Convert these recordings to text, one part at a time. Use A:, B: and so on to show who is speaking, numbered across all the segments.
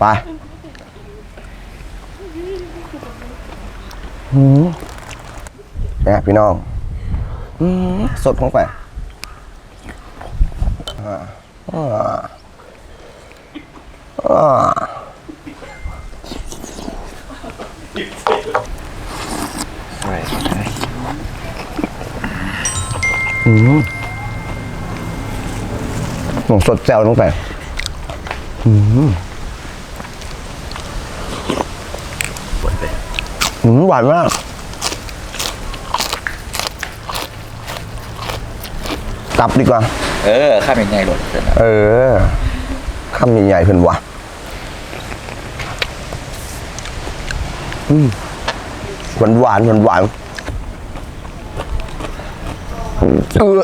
A: ไปหืมเนี่ยพี่น้องอืมสดของไปอ่าอ่าอ่าอืมหนูสดแจ่วลงไปอืม หวานมาก กลับดีกว่า
B: เออข้ามยังไงหลดเสร็จแล้ว
A: เออคำใหญ่ๆเพิ่นวะอืมหวานหวานหวานหวานเออ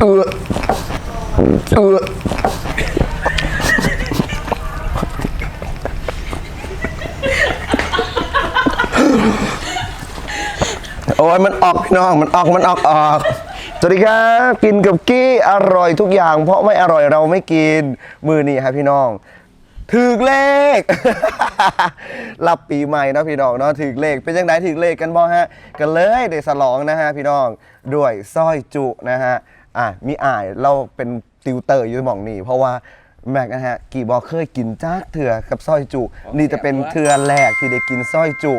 A: เออเออ โอ้ยมันออกพี่น้องมันออกมันออกออกสวัสดีครับกินกับกี้อร่อยทุกอย่าง เพราะไม่อร่อยเราไม่กินมือนี่ครับพี่น้องถึกเลขรับปีใหม่นะพี่น้องเนาะถึกเลขเป็นยังไงถึกเลขกันบ่ฮะกันเลยได้สลองนะฮะพี่น้องด้วยสร้อยจุนะฮะอะมีอ่ายเราเป็นติวเตอร์อยู่หม่องนี่เพราะว่าแม็กนะฮะกี่บอเคยกินจ้ากเถื่อกับสร้อยจุ นี่จะเป็นเถื่อแรกที่ได้กินสร้อยจุ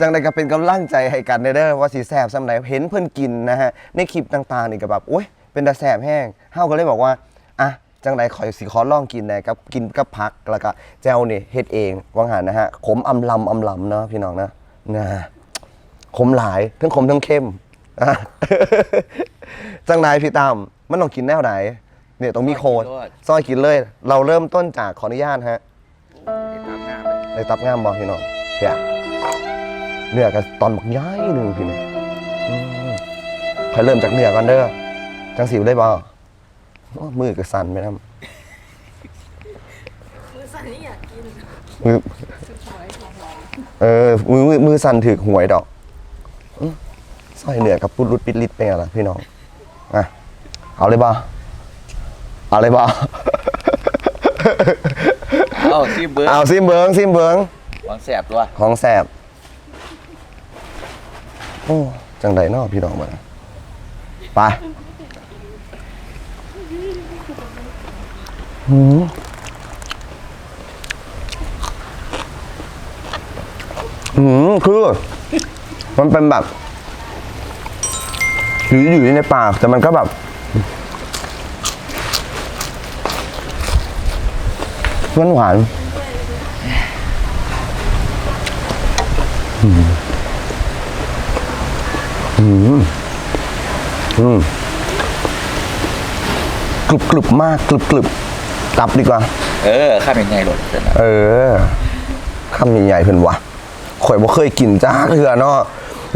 A: จังใดก็เป็นกำลังใจให้กันเด้อว่าสีแสบสำไหนเห็นเพื่อนกินนะฮะในคลิปต่างๆนี่ก็แบบโอ๊ยเป็นตาแสบแห้งเฮาก็เลยบอกว่าอะจังใดขอสิขอลองกินหน่อยกับกินกับผักแล้วก็แจวนี่เฮ็ดเองวางหันนะฮะขมอำลำอำลำเนาะพี่น้องนะนะขมหลายทั้งขมทั้งเข้มอะจังใดพี่ตามมันต้องกินแนวไหนเนี่ยต้องมีโค้ดซอยกินเลย เราเริ่มต้นจากขออนุญาตฮะ
B: ติดตามงานเลย
A: ในตับงามบอพี่น้องเพีย เนื้อกับตอนบักย้ายหนึ่งพี่น้องอืมใครเริ่มจากเนื้อก่อนเด้อจังสิวได้บ่โอ้มือก็สั่นไปนะ
C: มือสั่นนี่อยากกิน
A: มือเออมือมือมือสั่นถือหวยดอกอื้อสร้อยเหนือกับปุดรุดปิดลิดเป็นไงล่ะพี่น้องอะเอาเลยบ่เอาเลยบ่
B: เอ้าซีเบิร์ด
A: เอาซิมเบิงซิมเบิง
B: วางแสบตัว
A: ของแสบโอ้จังไดเนาะพี่น้องมาไปหืมหืมคือ มันเป็นแบบอยู่อยู่ในปาก แต่มันก็แบบหวานหวาน กรุบกรุบมากกรุบกรุบกลับดีกว่า
B: เออข้ามยังไงหลดเสร็จแล้ว
A: เออคำใหญ่ๆเพิ่นวะข่อยบ่เคยกินจ้าเถื่อเนาะ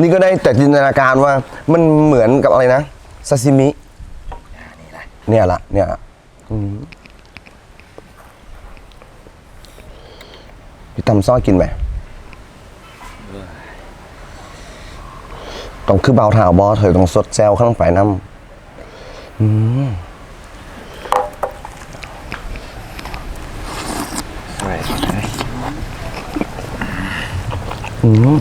A: นี่ก็ได้แต่จินตนาการว่า มันเหมือนกับอะไรนะซาซิมิ เนี่ยละเนี่ยละอืมพี่ตำซ้อยกินไหม ต้องคือเบาเท้าบอเถอะต้องสดแซวข้างไปน้ำอืม
B: ใช่
A: อืม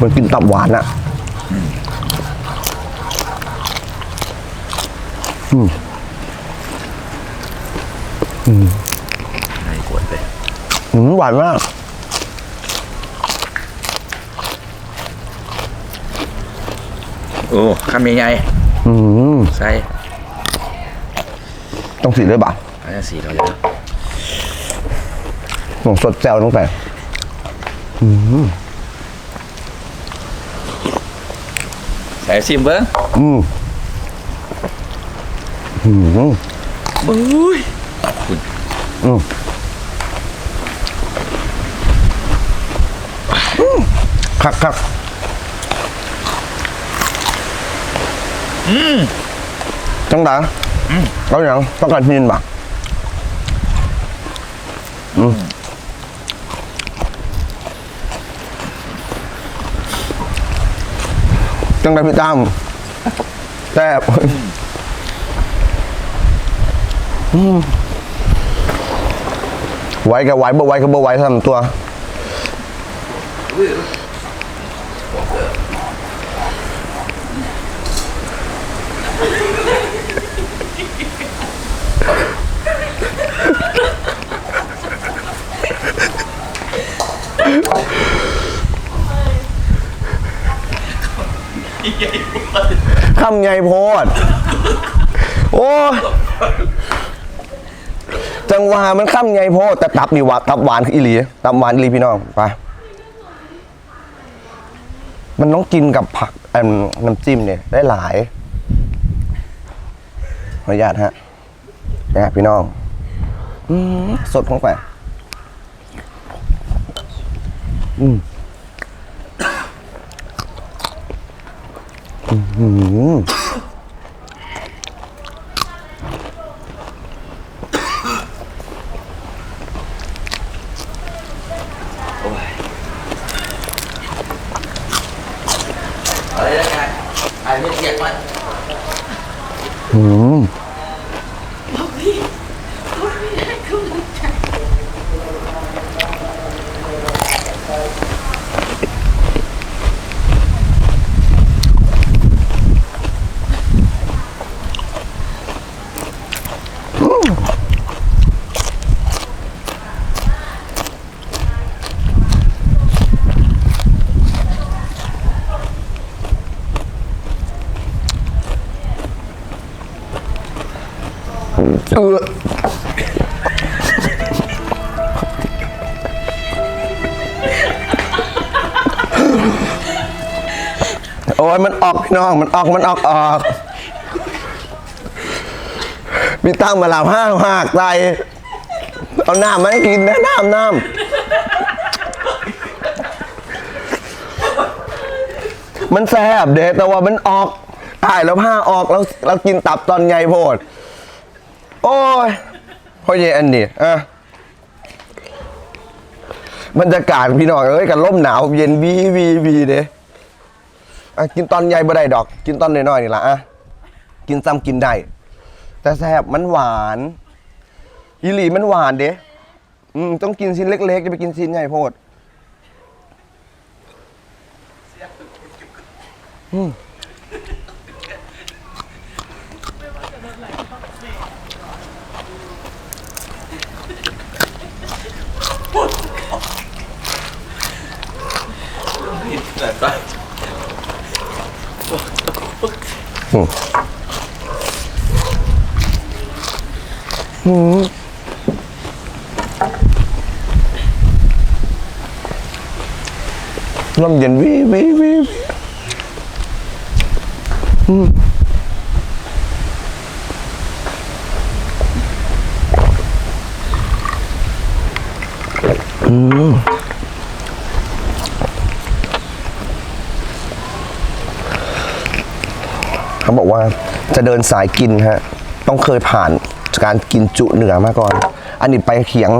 A: มันกินตับหวานอะอืม
B: ในขวดเลย
A: อืม หวานมาก
B: โอ้ข้ามยังไง
A: อืม
B: ใส่
A: ต้องสีด้วยบ่ะ
B: อันนี้สีเราเลย
A: หนูสดแซวลงไป
B: ใส่ซิมเบิร์ด
A: อืมอืม
B: บุ้ย
A: อืม คักคักอืมจังดาเอาอย่างต้องการยินบ่ะอืมจังไดพี่ตั้มแซ่บอืมไหว้กับไหว้บ่ไหว้กับบ่ไหว้ทำตัว คำใหญ่โพด โอ้ยจังหวะมันคำใหญ่โพดแต่ตับดีว่าตับหวานคืออีหลีตับหวานอีหลีพี่น้องไปมันต้องกินกับผักอันน้ำจิ้มเนี่ยได้หลายขออนุญาตฮะนะพี่น้องอืมสดของไป อืมอืม
B: อะไรนะกันไอ้ไม่เกียดมัน
A: อืม โอ้ยมันออกพี่น้อง มันออกมันออกออกมีตั้งมาลาวห้าหักใจเอาน้ำมาให้กินนะน้ำน้ำมันแซ่บเด็แต่ว่ามันออกตายแล้วผ้าออกแล้วเรากินตับตอนไงโพด โอ้ยพ่อเยอันนี้อะบรรยากาศพี่น้องเอ้ยกันร่มหนาวเย็นวีวีวีเด้อะกินตอนใหญ่บ่ได้ดอก กินตอนน้อยๆนี่ละอะกินซ้ำกินได้แต่แซ่บมันหวานอีหลีมันหวานเด้อืมต้องกินชิ้นเล็กๆจะไปกินชิ้นใหญ่โพดอืม ลมเย็นวีวีวีวีอืมอืม เขาบอกว่าจะเดินสายกินฮะต้องเคยผ่านการกินจุเหนือมาก่อน อันนี้ไปเขียง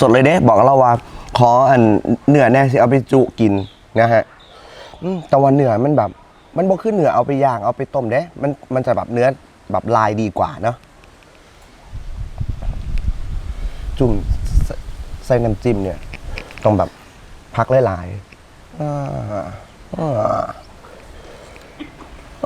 A: สดๆเลยเด้บอกเราว่าขออันเหนือแน่สิเอาไปจุกินนะฮะแต่ว่าเหนือมันแบบ มันบ่ขึ้นเหนือเอาไปย่างเอาไปต้มเด้ มันมันจะแบบเนื้อแบบลายดีกว่าเนาะจุ่มใส่ใส่น้ำจิ้มเนี่ย ต้องแบบพักหลายๆอ่าอ่า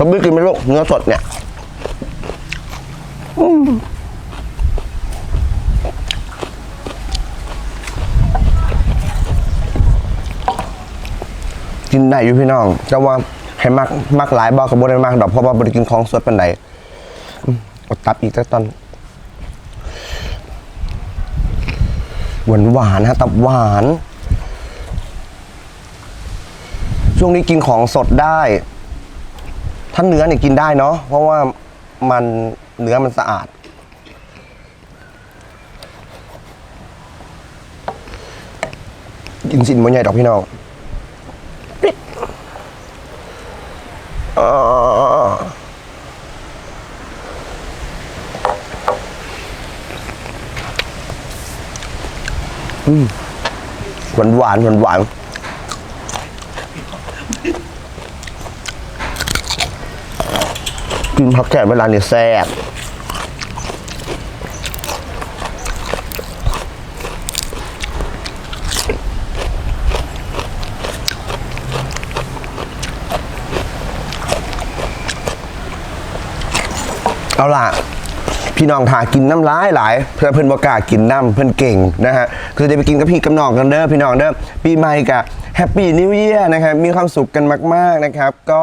A: อ
B: บ
A: บี้ลูกกินก็หมาหมาข้างล่างบอบบี้ลูกขึ้นมาลูกบอบบี้กินไหมลูกเนื้อสดเนี่ยอืมกินได้อยู่พี่น้องแต่ว่าให้มักมักหลายบอกกับบได้มากดอกเพราะว่าบริกินของสดเป็นไหนอดตับอีกสักตอนหวานหวานฮะตับหวาน ช่วงนี้กินของสดได้ ถ้าเนื้อเนี่ยกินได้เนาะเพราะว่ามันเนื้อมันสะอาด กินสินมันใหญ่ดอกพี่น้องหวานหวานหวานหวาน กินผักแกงเวลาเนี่ยแซ่บเอาล่ะ พี่น้องถากินน้ำร้ายหลายเพื่อเพิ่อนบอกากินน้ำเพิ่อนเก่งนะฮะคือจะไปกินกับพี่กับน้องกันเด้อพี่น้องเด้อปีใหม่กะแฮปปี้นิว e ย r นะครับมีความสุขกันมาก ๆนะครับ ก็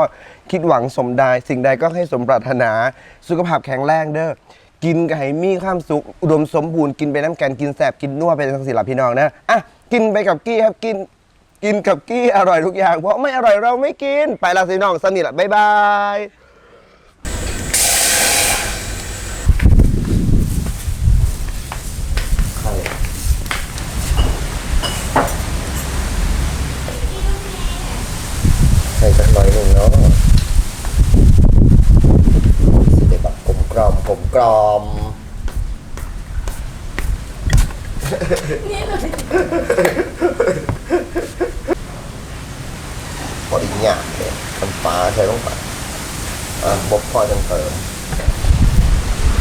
A: คิดหวังสมใดสิ่งใดก็ให้สมปรารถนา สุขภาพแข็งแรงเด้อกินก็ให้มีความสุขอุดมสมบูรณ์กินไปน้ำกันกินแสบกินนัวไปทั้งสี่หลับพี่น้องนะอะกินไปกับกี้ครับกิน กินกับกี้อร่อยทุกอย่าง เพราะไม่อร่อยเราไม่กิน ไปละสิน้องสนิทละบ๊ายบายใส่สักหน่อยหนึ่งเนาะสิได้แบบก ลมกล่อมกลมกล่อมพอดีเนี่ยเนี่ยน้ำปลาใส่ลงไปอะบกพอจังเติม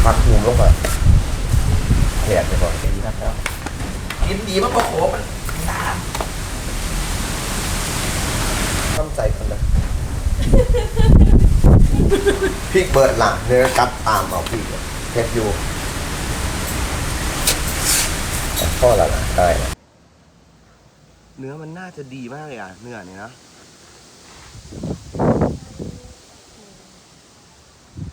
A: พักภูมิลงไปแหกไปก่อน
B: ดีนะครับกินดีมันก็โขมัน
A: ทำใจคนนะ พี่เบิดหลังเนื้อกัดตามเอาพี่เทปอยู่พ่อละนะได้นะเนื้อมันน่าจะดีมากเลยอะเนื้อเนี่ยนะ